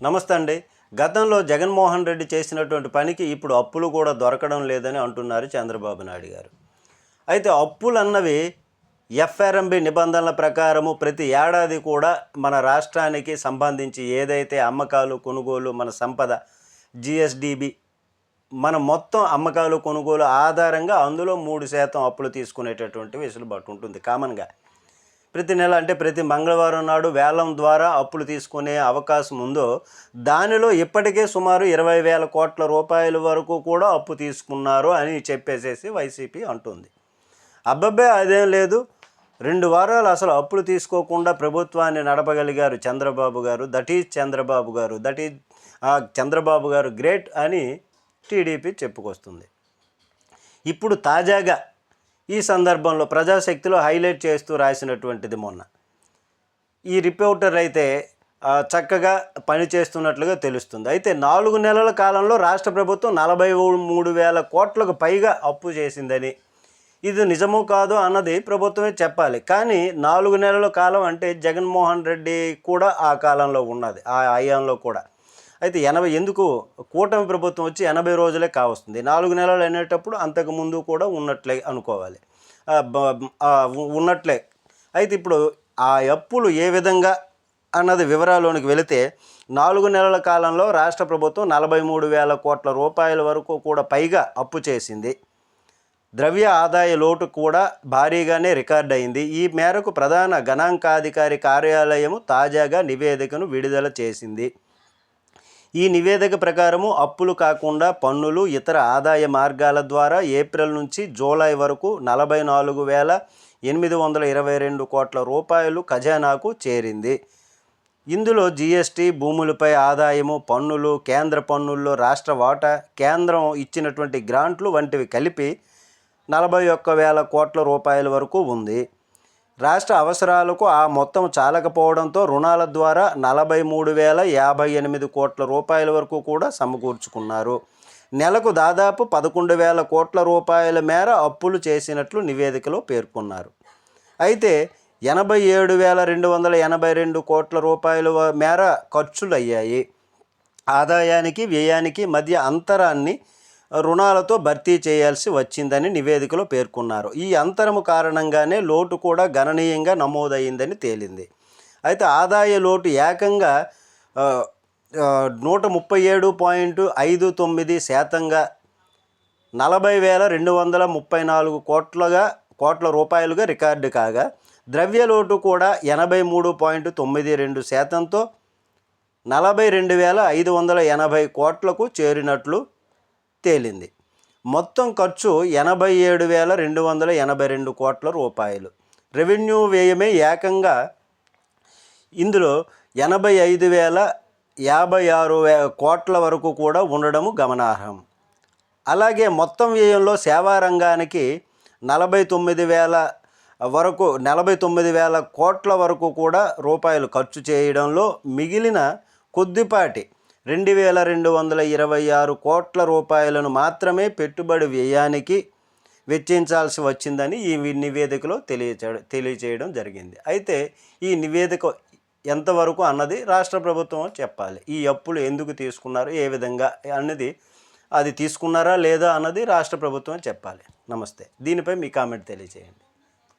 నమస్తే అండి. గతంలో జగన్మోహన్ రెడ్డి చేసినటువంటి పనికి ఇప్పుడు అప్పులు కూడా దొరకడం లేదని అంటున్నారు చంద్రబాబు నాయుడు గారు. అయితే అప్పులు అన్నవి ఎఫ్ఆర్ఎంబి నిబంధనల ప్రకారము ప్రతి ఏడాది కూడా మన రాష్ట్రానికి సంబంధించి ఏదైతే అమ్మకాలు కొనుగోలు మన సంపద జిఎస్డిబి మన మొత్తం అమ్మకాలు కొనుగోలు ఆధారంగా అందులో మూడు శాతం అప్పులు తీసుకునేటటువంటి వెసులుబాటు ఉంటుంది కామన్గా. ప్రతి నెల అంటే ప్రతి మంగళవారం నాడు వేలం ద్వారా అప్పులు తీసుకునే అవకాశం ఉందో దానిలో ఇప్పటికే సుమారు ఇరవై వేల కోట్ల రూపాయల వరకు కూడా అప్పు తీసుకున్నారు అని చెప్పేసేసి వైసీపీ అంటుంది. అబ్బబ్బే అదేం లేదు. రెండు వారాలు అసలు అప్పులు తీసుకోకుండా ప్రభుత్వాన్ని నడపగలిగారు చంద్రబాబు గారు. దట్ ఈజ్ చంద్రబాబు గారు. దట్ ఈజ్ చంద్రబాబు గారు గ్రేట్ అని టీడీపీ చెప్పుకొస్తుంది. ఇప్పుడు తాజాగా ఈ సందర్భంలో ప్రజాశక్తిలో హైలైట్ చేస్తూ రాసినటువంటిది మొన్న. ఈ రిపోర్టర్ అయితే చక్కగా పనిచేస్తున్నట్లుగా తెలుస్తుంది. అయితే నాలుగు నెలల కాలంలో రాష్ట్ర ప్రభుత్వం నలభై మూడు వేల కోట్లకు పైగా అప్పు చేసిందని ఇది నిజమో కాదో అన్నది ప్రభుత్వమే చెప్పాలి. కానీ నాలుగు నెలల కాలం అంటే జగన్మోహన్ రెడ్డి కూడా ఆ కాలంలో ఉన్నది ఆ హయాంలో కూడా. అయితే ఎనభై ఎందుకు? కూటమి ప్రభుత్వం వచ్చి ఎనభై రోజులే కావస్తుంది. నాలుగు నెలలు అనేటప్పుడు అంతకు ముందు కూడా ఉన్నట్లే అనుకోవాలి. ఉన్నట్లే. అయితే ఇప్పుడు ఆ అప్పులు ఏ విధంగా అన్నది వివరాల్లోనికి వెళితే నాలుగు నెలల కాలంలో రాష్ట్ర ప్రభుత్వం నలభై మూడు వేల కోట్ల రూపాయల వరకు కూడా పైగా అప్పు చేసింది. ద్రవ్య ఆదాయ లోటు కూడా భారీగానే రికార్డ్ అయింది. ఈ మేరకు ప్రధాన గణాంకాధికారి కార్యాలయము తాజాగా నివేదికను విడుదల చేసింది. ఈ నివేదిక ప్రకారము అప్పులు కాకుండా పన్నులు ఇతర ఆదాయ మార్గాల ద్వారా ఏప్రిల్ నుంచి జూలై వరకు నలభై నాలుగు వేల ఎనిమిది వందల ఇరవై రెండు కోట్ల రూపాయలు ఖజానాకు చేరింది. ఇందులో జీఎస్టీ భూములపై ఆదాయము పన్నులు కేంద్ర పన్నుల్లో రాష్ట్ర వాటా కేంద్రం ఇచ్చినటువంటి గ్రాంట్లు వంటివి కలిపి నలభై ఒక్క వేల కోట్ల రూపాయల వరకు ఉంది. రాష్ట్ర అవసరాలకు ఆ మొత్తం చాలకపోవడంతో రుణాల ద్వారా నలభై మూడు వేల యాభై ఎనిమిది కోట్ల రూపాయల వరకు కూడా సమకూర్చుకున్నారు. నెలకు దాదాపు పదకొండు వేల కోట్ల రూపాయల మేర అప్పులు చేసినట్లు నివేదికలో పేర్కొన్నారు. అయితే ఎనభై ఏడు వేల రెండు వందల ఎనభై రెండు కోట్ల రూపాయల మేర ఖర్చులు అయ్యాయి ఆదాయానికి వ్యయానికి మధ్య అంతరాన్ని రుణాలతో భర్తీ చేయాల్సి వచ్చిందని నివేదికలో పేర్కొన్నారు. ఈ అంతరము కారణంగానే లోటు కూడా గణనీయంగా నమోదయ్యిందని తేలింది. అయితే ఆదాయ లోటు ఏకంగా నూట ముప్పై ఏడు పాయింట్ ఐదు తొమ్మిది శాతంగా నలభై వేల రెండు వందల ముప్పై నాలుగు కోట్లగా కోట్ల రూపాయలుగా రికార్డు కాగా ద్రవ్య లోటు కూడా ఎనభై మూడు పాయింట్ తొమ్మిది రెండు శాతంతో నలభై రెండు వేల ఐదు వందల ఎనభై కోట్లకు చేరినట్లు తేలింది. మొత్తం ఖర్చు ఎనభై ఏడు వేల రెండు వందల ఎనభై రెండు కోట్ల రూపాయలు. రెవెన్యూ వ్యయమే ఏకంగా ఇందులో ఎనభై ఐదు వేల యాభై ఆరు వే కోట్ల వరకు కూడా ఉండడము గమనార్హం. అలాగే మొత్తం వ్యయంలో సేవా రంగానికి నలభై తొమ్మిది వేల వరకు నలభై తొమ్మిది వేల కోట్ల వరకు కూడా రూపాయలు ఖర్చు చేయడంలో మిగిలిన కొద్దిపాటి రెండు వేల రెండు వందల ఇరవై ఆరు కోట్ల రూపాయలను మాత్రమే పెట్టుబడి వ్యయానికి వెచ్చించాల్సి వచ్చిందని ఈ నివేదికలో తెలియచేయడం తెలియచేయడం జరిగింది. అయితే ఈ నివేదిక ఎంతవరకు అన్నది రాష్ట్ర ప్రభుత్వం చెప్పాలి. ఈ అప్పులు ఎందుకు తీసుకున్నారు? ఏ విధంగా అన్నది అది తీసుకున్నారా లేదా అన్నది రాష్ట్ర ప్రభుత్వం చెప్పాలి. నమస్తే. దీనిపై మీ కామెంట్ తెలియజేయండి